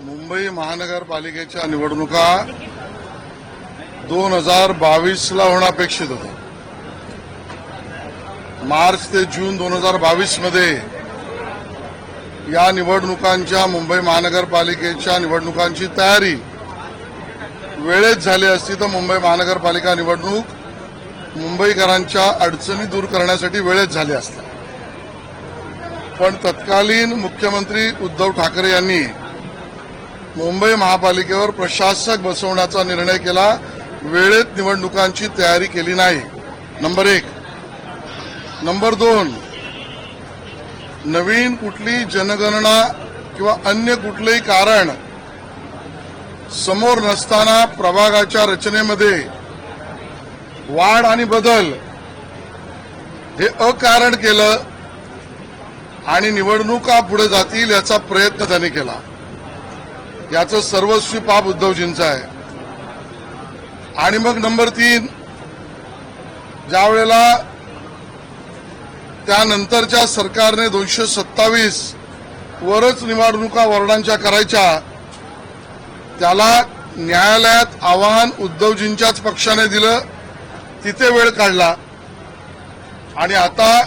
मुंबई महानगरपालिकेच्या निवडणुका दोन हजार बावीसला होणं अपेक्षित होतं मार्च ते जून दोन हजार बावीसमध्ये या निवडणुकांच्या मुंबई महानगरपालिकेच्या निवडणुकांची तयारी वेळेत झाली असती तर मुंबई महानगरपालिका निवडणूक मुंबईकरांच्या अडचणी दूर करण्यासाठी वेळेत झाली असत्या पण तत्कालीन मुख्यमंत्री उद्धव ठाकरे यांनी मुंबई महापालिकेवर प्रशासक बसवण्याचा निर्णय केला. वेळेत निवडणुकांची तयारी केली नाही. नंबर एक. नंबर दोन. नवीन कुठली जनगणना किंवा अन्य कुठलंही कारण समोर नसताना प्रभागाच्या रचनेमध्ये वाढ आणि बदल हे अकारण केलं आणि निवडणुका पुढे जातील याचा प्रयत्न त्यांनी केला. याचं सर्वस्वी पाप उद्धवजींचं आहे. आणि मग नंबर तीन ज्या वेळेला त्यानंतरच्या सरकारने दोनशे सत्तावीस वरच निवडणुका वॉर्डांच्या करायच्या त्याला न्यायालयात आव्हान उद्धवजींच्याच पक्षाने दिलं तिथे वेळ काढला. आणि आता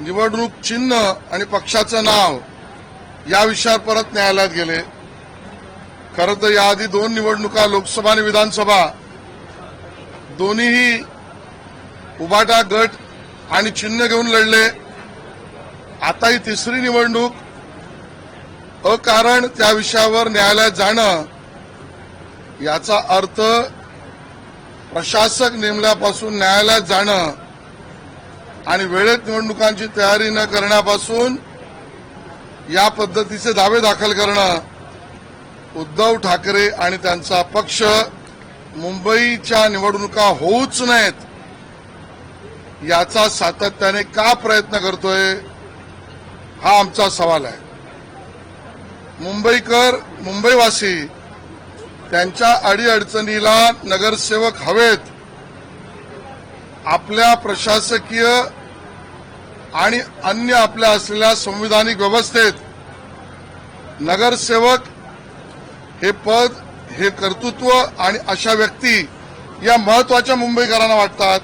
निवडणूक चिन्ह आणि पक्षाचं नाव या विषयावर परत न्यायालयात गेले. खरं तर याआधी दोन निवडणुका लोकसभा आणि विधानसभा दोन्हीही उबाटा गट आणि चिन्ह घेऊन लढले. आता ही तिसरी निवडणूक अकारण त्या विषयावर न्यायालयात जाणं याचा अर्थ प्रशासक नेमल्यापासून न्यायालयात जाणं आणि वेळेत निवडणुकांची तयारी न करण्यापासून या पद्धतीचे दावे दाखल करणं उद्धव ठाकरे आणि त्यांचा पक्ष मुंबईच्या निवडणुका होऊच नाहीत याचा सातत्याने का प्रयत्न करतोय हा आमचा सवाल आहे. मुंबईकर मुंबईवासी त्यांच्या अडीअडचणीला नगरसेवक हवेत. आपल्या प्रशासकीय आणि अन्य आपल्या असलेल्या संविधानिक व्यवस्थेत नगरसेवक हे पद हे कर्तृत्व आणि अशा व्यक्ती या महत्त्वाच्या मुंबईकरांना वाटतात.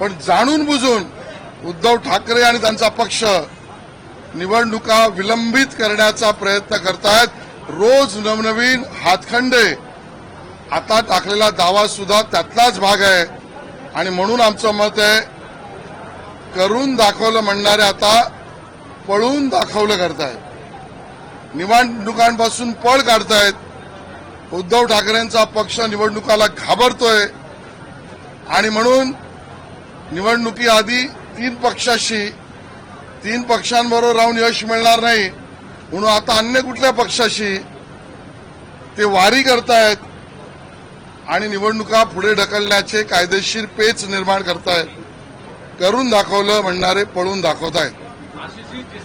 पण जाणून बुजून उद्धव ठाकरे आणि त्यांचा पक्ष निवडणुका विलंबित करण्याचा प्रयत्न करतायत रोज नवनवीन हातखंडे. आता टाकलेला दावा सुद्धा त्यातलाच भाग आहे. आणि म्हणून आमचं मत आहे करून दाखवलं म्हणणारे आता पळून दाखवलं करतायत. निवडणुकांपासून पळ काढतायत. उद्धव ठाकरेंचा पक्ष निवडणुकाला घाबरतोय. आणि म्हणून निवडणुकीआधी तीन पक्षाशी तीन पक्षांबरोबर राहून यश मिळणार नाही. म्हणून आता अन्य कुठल्या पक्षाशी ते वारी करतायत आणि निवडणुका पुढे ढकलण्याचे कायदेशीर पेच निर्माण करतायत. करून दाखवलं म्हणणारे पळून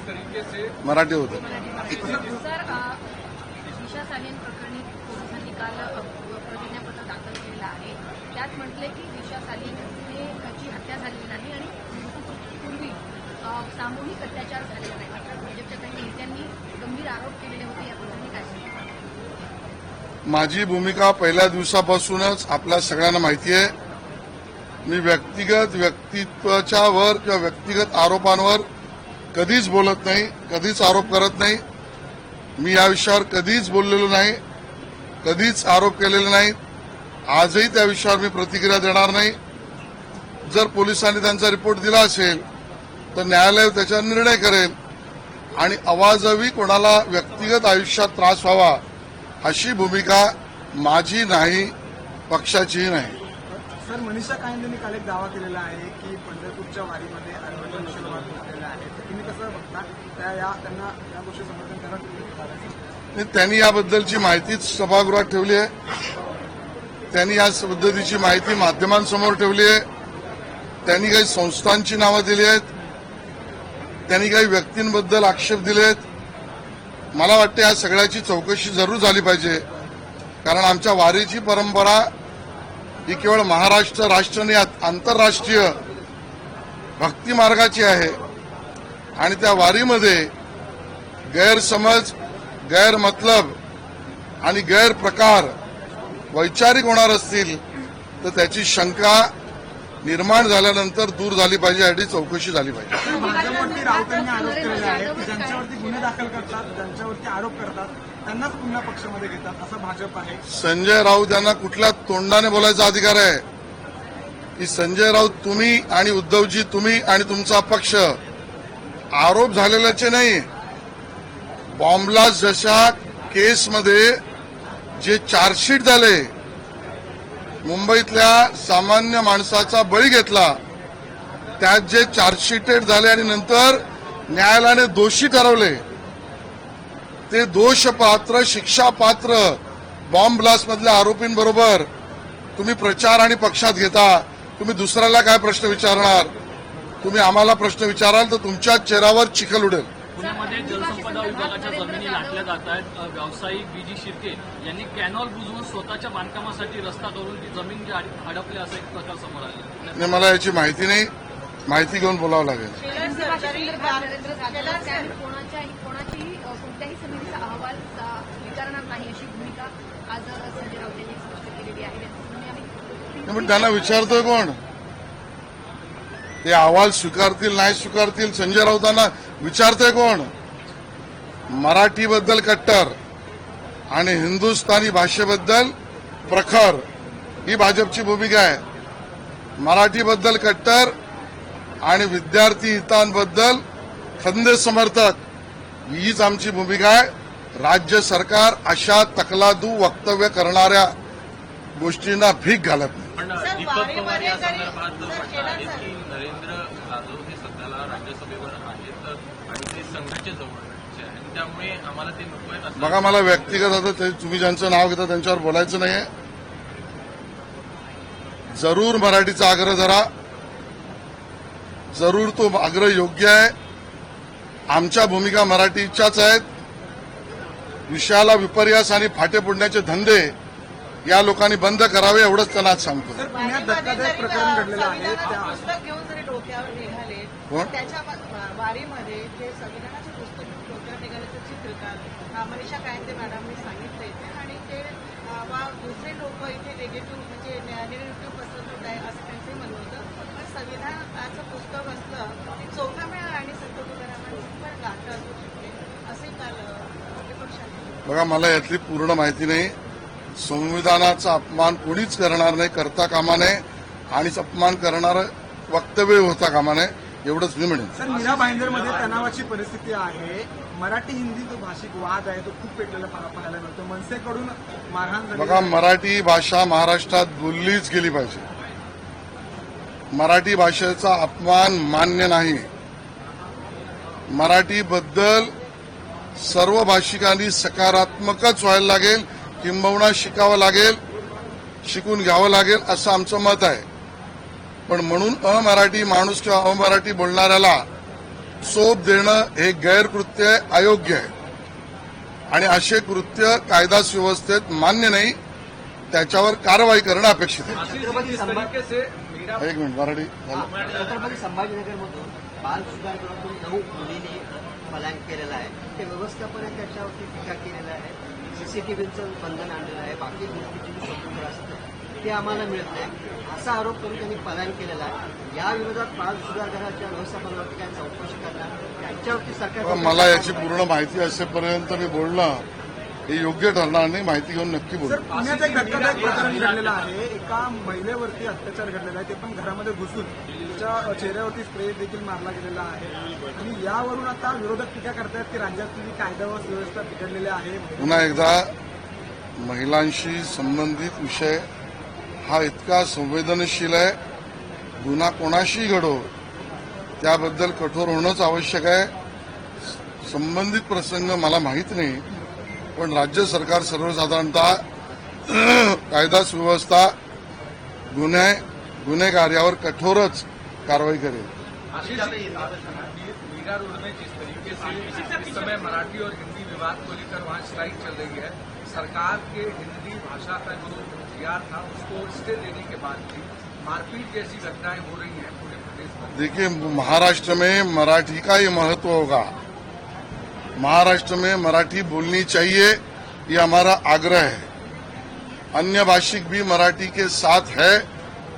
तरीके से मराठी होतं. सर अ, दिशा सालीन प्रकरणी पोलिसांनी काल अ, प्रतिज्ञापत्र दाखल केलेलं आहे. त्यात म्हटले की दिशा सालीन ची हत्या झालेली नाही आणि पूर्वी अ, सामूहिक अत्याचार झालेला नाही. मात्र भाजपच्या काही नेत्यांनी गंभीर आरोप केलेले होते काय? माझी भूमिका पहिल्या दिवसापासूनच आपल्या सगळ्यांना माहिती आहे. मी व्यक्तिगत व्यक्तित्वाच्या वर किंवा व्यक्तिगत आरोपांवर कधीच बोलत नाही कधीच आरोप करत नाही. मी या विषयावर कधीच बोललेलो नाही कधीच आरोप केलेले नाहीत. आजही त्या विषयावर मी प्रतिक्रिया देणार नाही. जर पोलिसांनी त्यांचा रिपोर्ट दिला असेल तर न्यायालय त्याच्यावर निर्णय करेल. आणि अवाजवी कोणाला व्यक्तिगत आयुष्यात त्रास व्हावा अशी भूमिका माझी नाही पक्षाचीही नाही. सर मनीषा कायंदेंनी काल एक दावा केलेला आहे की पंढरपूरच्या वारीमध्ये अर्बन नक्षलवाद घुसलेला आहे. तर तुम्ही कसं बघता? त्या या त्यांना या गोष्टी समर्थन करा त्यांनी याबद्दलची माहितीच सभागृहात ठेवली आहे. त्यांनी या पद्धतीची माहिती माध्यमांसमोर ठेवली आहे. त्यांनी काही संस्थांची नावं दिली आहेत. त्यांनी काही व्यक्तींबद्दल आक्षेप दिले आहेत. मला वाटतं या सगळ्याची चौकशी जरूर झाली पाहिजे. कारण आमच्या वारीची परंपरा ही केवळ महाराष्ट्र राष्ट्र नाही आंतरराष्ट्रीय भक्ती मार्गाची आहे. आणि त्या वारीमध्ये गैरसमज गैरमतलब आणि गैरप्रकार वैचारिक होणार असतील तर त्याची शंका निर्माण झाल्यानंतर दूर झाली पाहिजे आणि चौकशी झाली पाहिजे. त्यांनाच पुन्हा पक्षामध्ये घेतात असं भाजप आहे. संजय राऊत यांना कुठल्या तोंडाने बोलायचा अधिकार आहे? की संजय राऊत तुम्ही आणि उद्धवजी तुम्ही आणि तुमचा पक्ष. आरोप झालेल्याचे नाही. बॉम्बला जशा केसमध्ये जे चार्जशीट झाले मुंबईतल्या सामान्य माणसाचा बळी घेतला त्यात जे चार्जशीटेड झाले आणि नंतर न्यायालयाने दोषी ठरवले ते दोषपात्र शिक्षापात्र बॉम्ब ब्लास्ट मधल्या आरोपींबरोबर तुम्ही प्रचार आणि पक्षात घेता तुम्ही दुसऱ्याला काय प्रश्न विचारणार तुम्ही आम्हाला प्रश्न विचाराल तर तुमच्या चेहऱ्यावर चिखल उडेल पुण्यामध्ये जलसंपदा विभागाच्या जमिनी लाटल्या जात आहेत व्यावसायिक बीजी शिर्के यांनी कॅनॉल बुजवून स्वतःच्या बांधकामासाठी रस्ता करून ती जमीन हडपली असा एक प्रकार समोर आला मला याची माहिती नाही माहिती घेऊन बोलावं लागेल संदर्भात नरेंद्र जाधव त्यांनी कोणाच्याही कोणाचीही अ, कोणत्याही समितीचा अहवाल अ, स्वीकारणार नाही अशी भूमिका आज संजय राऊत यांनी स्पष्ट केलेली आहे. पण त्यांना विचारतोय कोण? ते अहवाल स्वीकारतील नाही स्वीकारतील संजय राऊतांना विचारतोय कोण? मराठीबद्दल कट्टर आणि हिंदुस्थानी भाषेबद्दल प्रखर ही भाजपची भूमिका आहे. मराठीबद्दल कट्टर आणि विद्यार्थी हितांबद्दल खंदे समर्थक हीच आमची भूमिका आहे. राज्य सरकार अशा तकलादू वक्तव्य करणाऱ्या गोष्टींना भीक घालत नाही. पण दीपक पवार या संदर्भात म्हणत आहेत की नरेंद्र जाधव हे सध्याला राज्यसभेवर आहेत आणि ते संघाचे जवळचे आहेत. त्यामुळे आम्हाला ते नको आहेत असं बघा मला व्यक्तिगत आता तुम्ही ज्यांचं नाव घेता त्यांच्यावर बोलायचं नाहीये. जरूर मराठीचा आग्रह धरा. जरूर तो आग्रह योग्य आहे. आमच्या भूमिका मराठीच्याच आहेत. विषयाला विपर्यास आणि फाटे फोडण्याचे धंदे या लोकांनी बंद करावे एवढंच त्यांना आज सांगतो. पुस्तक घेऊन जरी डोक्यावर निघाले कोण? त्याच्या वा- वारीमध्ये जे संविधानाचे पुस्तक घेऊन डोक्यावर निघाले ते चित्रकार अं, मनीषा कायंदे मॅडमने सांगितलं इथे आणि ते अं, वा दुसरे लोक इथे निगेटिव्ह म्हणजे निगेटिव्ह पसरवत आहे असं त्यांचं म्हणणं होतं. पण संविधानाचं पुस्तक असलं चौथा मेळा आणि संत तुकारामांची पण गाठा असू शकते असे काल बघा मला यातली पूर्ण माहिती नाही. संविधानाचा अपमान कोणीच करणार नाही करता कामा नये. आणि अपमान करणारं वक्तव्य होता कामा नये एवढंच मी म्हणेन. सर मीरा भाईंदरमध्ये तणावाची परिस्थिती आहे. मराठी हिंदी जो भाषिक वाद आहे तो खूप पेटलेला पहा- पाहायला मिळतो. मनसेकडून मारहाण बघा मराठी भाषा महाराष्ट्रात बोललीच गेली पाहिजे. मराठी भाषेचा अपमान मान्य नाही मराठीबद्दल सर्व भाषिकांनी सकारात्मकच व्हायला लागेल किंबहुना शिकावं लागेल शिकून घ्यावं लागेल असं आमचं मत आहे पण म्हणून अमराठी माणूस किंवा अमराठी बोलणाऱ्याला चोप देणं हे गैरकृत्य अयोग्य आहे आणि असे कृत्य कायदा सुव्यवस्थेत मान्य नाही त्याच्यावर कारवाई करणं अपेक्षित आहे एक मिनिट मराठी झालं. छत्रपती संभाजीनगरमधून बाल सुधार गृहातून नऊ मुलींनी पलायन केलेलं आहे. ते व्यवस्थापनाने त्याच्यावरती टीका केलेलं आहे. सीसीटीव्हीचं बंधन आणलेलं आहे. बाकी गोष्टीची जी स्वतंत्र असतं ते आम्हाला मिळत नाही. असा आरोप करून त्यांनी पलायन केलेला आहे. या विरोधात पाच सुधारगृहाच्या व्यवस्थापनावरती काय चौकशी करणार? त्यांच्यावरती सरकार मला याची पूर्ण माहिती असेपर्यंत मी बोलणं हे योग्य ठरणार नाही माहिती घेऊन नक्की बोलू. पुण्यात एक धक्कादायक प्रकरण घडलेलं आहे. एका महिलेवरती अत्याचार घडलेला आहे. ते पण घरामध्ये घुसून तिच्या चेहऱ्यावरती स्प्रे देखील मारला गेलेला आहे. आणि यावरून आता विरोधक टीका करतायत की राज्यातली कायदा व सुव्यवस्था बिघडलेली आहे. पुन्हा एकदा महिलांशी संबंधित विषय हा इतका संवेदनशील आहे. गुन्हा कोणाशी घडो त्याबद्दल कठोर होणंच आवश्यक आहे. संबंधित प्रसंग मला माहीत नाही. पण राज्य सरकार सर्वसाधारणतः कायदा सुव्यवस्था गुन्हे गुन्हेगार यावर कठोरच कारवाई करेल. मीरा रोड में जिस तरीके से इस समय मराठी और हिंदी विवाद को लेकर वहाँ स्ट्राइक चल रही है. सरकार के हिंदी भाषा का जो था उसको स्टे देने के बाद भी मारपीट जैसी घटनाएँ हो रही हैं पूरे प्रदेश में। देखिए महाराष्ट्र में मराठी का ही महत्व होगा। महाराष्ट्र में मराठी बोलनी चाहिए, ये हमारा आग्रह है। अन्य भाषिक भी मराठी के साथ है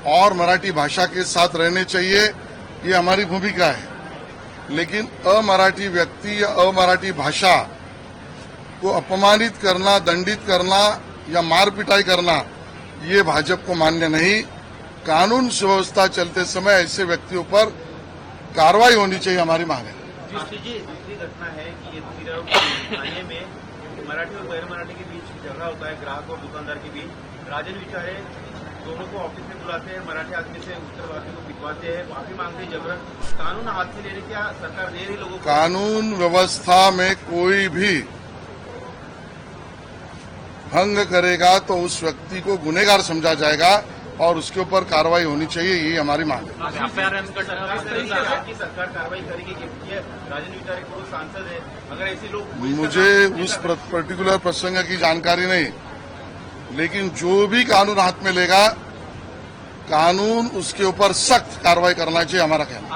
और मराठी भाषा के साथ रहने चाहिए, ये हमारी भूमिका है। लेकिन अमराठी व्यक्ति या अमराठी भाषा को अपमानित करना, दंडित करना या मार पिटाई करना, ये भाजपा को मान्य नहीं। कानून सुव्यवस्था चलते समय ऐसे व्यक्तियों पर कार्रवाई होनी चाहिए, हमारी मांग है दूसरी घटना है कि ये मीरा थाने में मराठी और गैर मराठी के बीच झगड़ा होता है, ग्राहक और दुकानदार के बीच। राजन विचारे दोनों को ऑफ़िस में बुलाते हैं, मराठी आदमी से उत्तरवादी को पिटवाते हैं, माफ़ी मांगते हैं, जबरन कानून हाथ से लेने क्या सरकार दे रही लोगों को? कानून व्यवस्था में कोई भी भंग करेगा तो उस व्यक्ति को गुनेगार समझा जाएगा। और उसके ऊपर कार्रवाई होनी चाहिए ये हमारी मांग है। है मुझे उस पर्टिकुलर प्रसंग की जानकारी नहीं। लेकिन जो भी कानून हाथ में लेगा कानून उसके ऊपर सख्त कार्रवाई करना चाहिए हमारा कहना